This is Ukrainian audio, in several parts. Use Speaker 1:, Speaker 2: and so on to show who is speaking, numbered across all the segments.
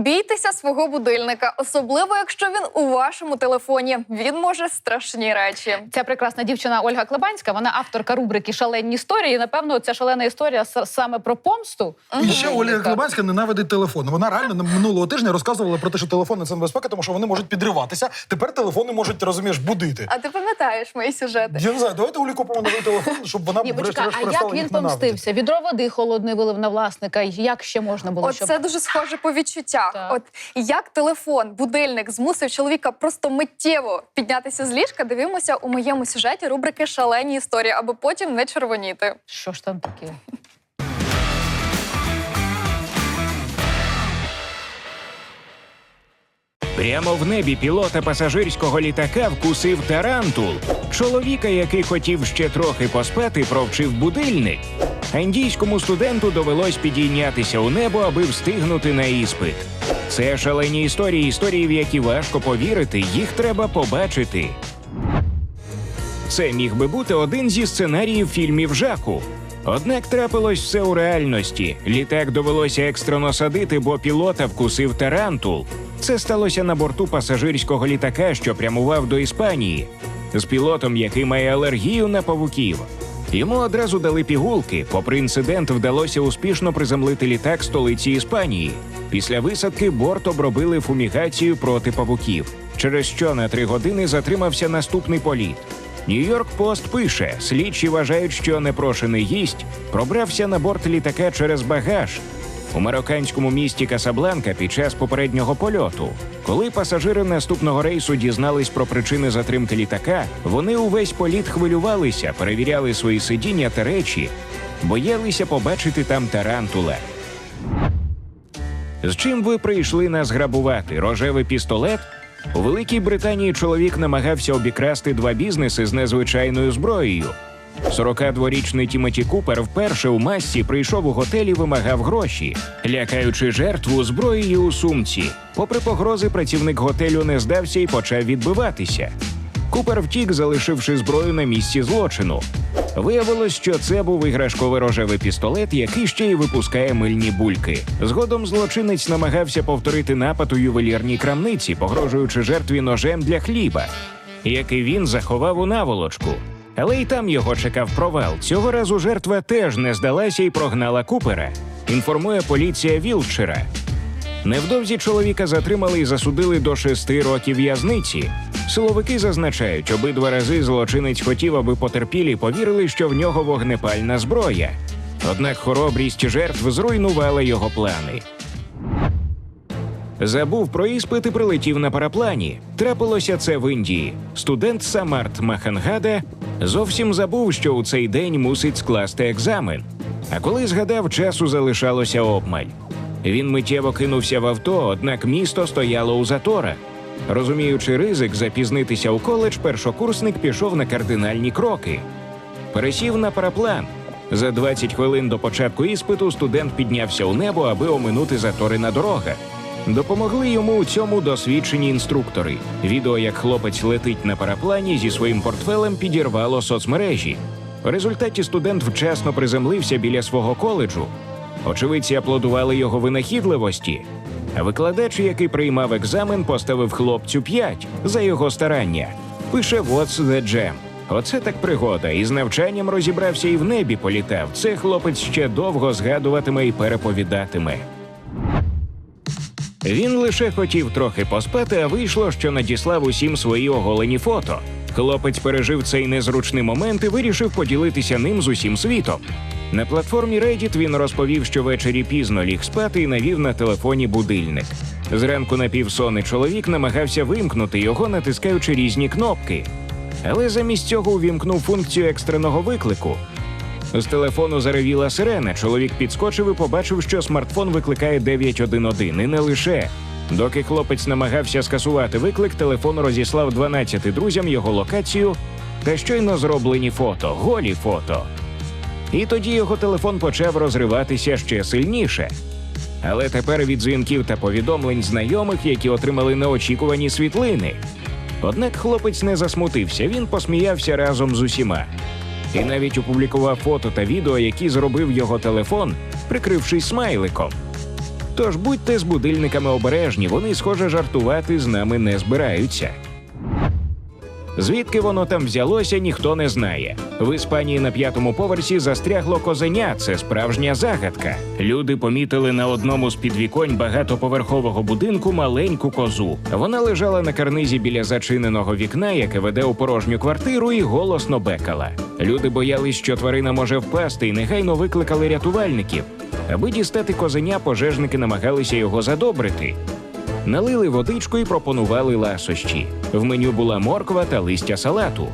Speaker 1: Бійтеся свого будильника, особливо якщо він у вашому телефоні. Він може страшні речі.
Speaker 2: Ця прекрасна дівчина Ольга Клебанська, вона авторка рубрики Шалені історії. Напевно, ця шалена історія саме про помсту.
Speaker 3: І ще Ольга Клебанська ненавидить телефон. Вона реально на минулого тижня розказувала про те, що телефони це небезпека, тому що вони можуть підриватися. Тепер телефони можуть, розумієш, будити.
Speaker 1: А ти пам'ятаєш мої сюжети?
Speaker 3: Я не знаю, давайте Олі купимо новий телефон, щоб вона
Speaker 2: Ні, почекай, а як він помстився? Відро води холодної вилив на власника. Як ще можна було? щоб...
Speaker 1: Дуже схоже по відчуттях.
Speaker 2: Так.
Speaker 1: От як телефон, будильник змусив чоловіка просто миттєво піднятися з ліжка. Дивимося у моєму сюжеті рубрики Шалені історії, аби потім не червоніти.
Speaker 2: Що ж там таке?
Speaker 4: Прямо в небі пілота пасажирського літака вкусив тарантул. Чоловіка, який хотів ще трохи поспати, провчив будильник. Індійському студенту довелось підійнятися у небо, аби встигнути на іспит. Це шалені історії, історії, в які важко повірити, їх треба побачити. Це міг би бути один зі сценаріїв фільмів жаху. Однак трапилось все у реальності. Літак довелося екстрено садити, бо пілота вкусив тарантул. Це сталося на борту пасажирського літака, що прямував до Іспанії, з пілотом, який має алергію на павуків. Йому одразу дали пігулки. Попри інцидент, вдалося успішно приземлити літак столиці Іспанії. Після висадки борт обробили фумігацію проти павуків, через що на три години затримався наступний політ. Нью-Йорк Пост пише: слідчі вважають, що непрошений гість пробрався на борт літака через багаж. У марокканському місті Касабланка під час попереднього польоту, коли пасажири наступного рейсу дізнались про причини затримки літака, вони увесь політ хвилювалися, перевіряли свої сидіння та речі, боялися побачити там тарантула. З чим ви прийшли нас грабувати? Рожевий пістолет? У Великій Британії чоловік намагався обікрасти два бізнеси з незвичайною зброєю. 42-річний Тімоті Купер вперше у масці прийшов у готель і вимагав гроші, лякаючи жертву зброєю у сумці. Попри погрози, працівник готелю не здався і почав відбиватися. Купер втік, залишивши зброю на місці злочину. Виявилось, що це був іграшковий рожевий пістолет, який ще й випускає мильні бульки. Згодом злочинець намагався повторити напад у ювелірній крамниці, погрожуючи жертві ножем для хліба, який він заховав у наволочку. Але й там його чекав провал. Цього разу жертва теж не здалася і прогнала Купера. Інформує поліція Вілчера. Невдовзі чоловіка затримали і засудили до шести років в'язниці. Силовики зазначають, обидва рази злочинець хотів, аби потерпілі повірили, що в нього вогнепальна зброя. Однак хоробрість жертв зруйнувала його плани. Забув про іспит і прилетів на параплані. Трапилося це в Індії. Студент Самарт Махангада зовсім забув, що у цей день мусить скласти екзамен. А коли згадав, часу залишалося обмаль. Він миттєво кинувся в авто, однак місто стояло у заторах. Розуміючи ризик запізнитися у коледж, першокурсник пішов на кардинальні кроки. Пересів на параплан. За 20 хвилин до початку іспиту студент піднявся у небо, аби оминути затори на дорогах. Допомогли йому у цьому досвідчені інструктори. Відео, як хлопець летить на параплані зі своїм портфелем, підірвало соцмережі. В результаті студент вчасно приземлився біля свого коледжу. Очевидці аплодували його винахідливості. А викладач, який приймав екзамен, поставив хлопцю 5 за його старання. Пише What's the Jam. Оце так пригода. Із навчанням розібрався і в небі політав. Це хлопець ще довго згадуватиме і переповідатиме. Він лише хотів трохи поспати, а вийшло, що надіслав усім свої оголені фото. Хлопець пережив цей незручний момент і вирішив поділитися ним з усім світом. На платформі Reddit він розповів, що ввечері пізно ліг спати і навів на телефоні будильник. Зранку напівсонний чоловік намагався вимкнути його, натискаючи різні кнопки. Але замість цього увімкнув функцію екстреного виклику. З телефону заревіла сирена. Чоловік підскочив і побачив, що смартфон викликає 911. І не лише. Доки хлопець намагався скасувати виклик, телефон розіслав 12 друзям його локацію та щойно зроблені фото, голі фото. І тоді його телефон почав розриватися ще сильніше. Але тепер від дзвінків та повідомлень знайомих, які отримали неочікувані світлини. Однак хлопець не засмутився, він посміявся разом з усіма. І навіть опублікував фото та відео, які зробив його телефон, прикрившись смайликом. Тож будьте з будильниками обережні, вони, схоже, жартувати з нами не збираються. Звідки воно там взялося, ніхто не знає. В Іспанії на п'ятому поверсі застрягло козеня. Це справжня загадка. Люди помітили на одному з підвіконь багатоповерхового будинку маленьку козу. Вона лежала на карнизі біля зачиненого вікна, яке веде у порожню квартиру, і голосно бекала. Люди боялись, що тварина може впасти, і негайно викликали рятувальників. Аби дістати козеня, пожежники намагалися його задобрити. Налили водичку і пропонували ласощі. В меню була морква та листя салату.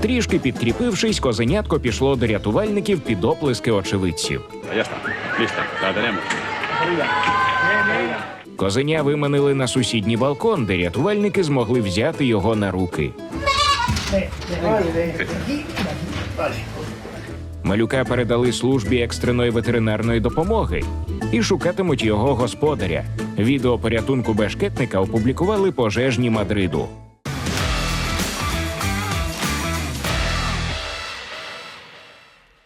Speaker 4: Трішки підкріпившись, козенятко пішло до рятувальників під оплески очевидців. Козеня виманили на сусідній балкон, де рятувальники змогли взяти його на руки. Малюка передали службі екстреної ветеринарної допомоги і шукатимуть його господаря. Відео порятунку бешкетника опублікували пожежні Мадриду.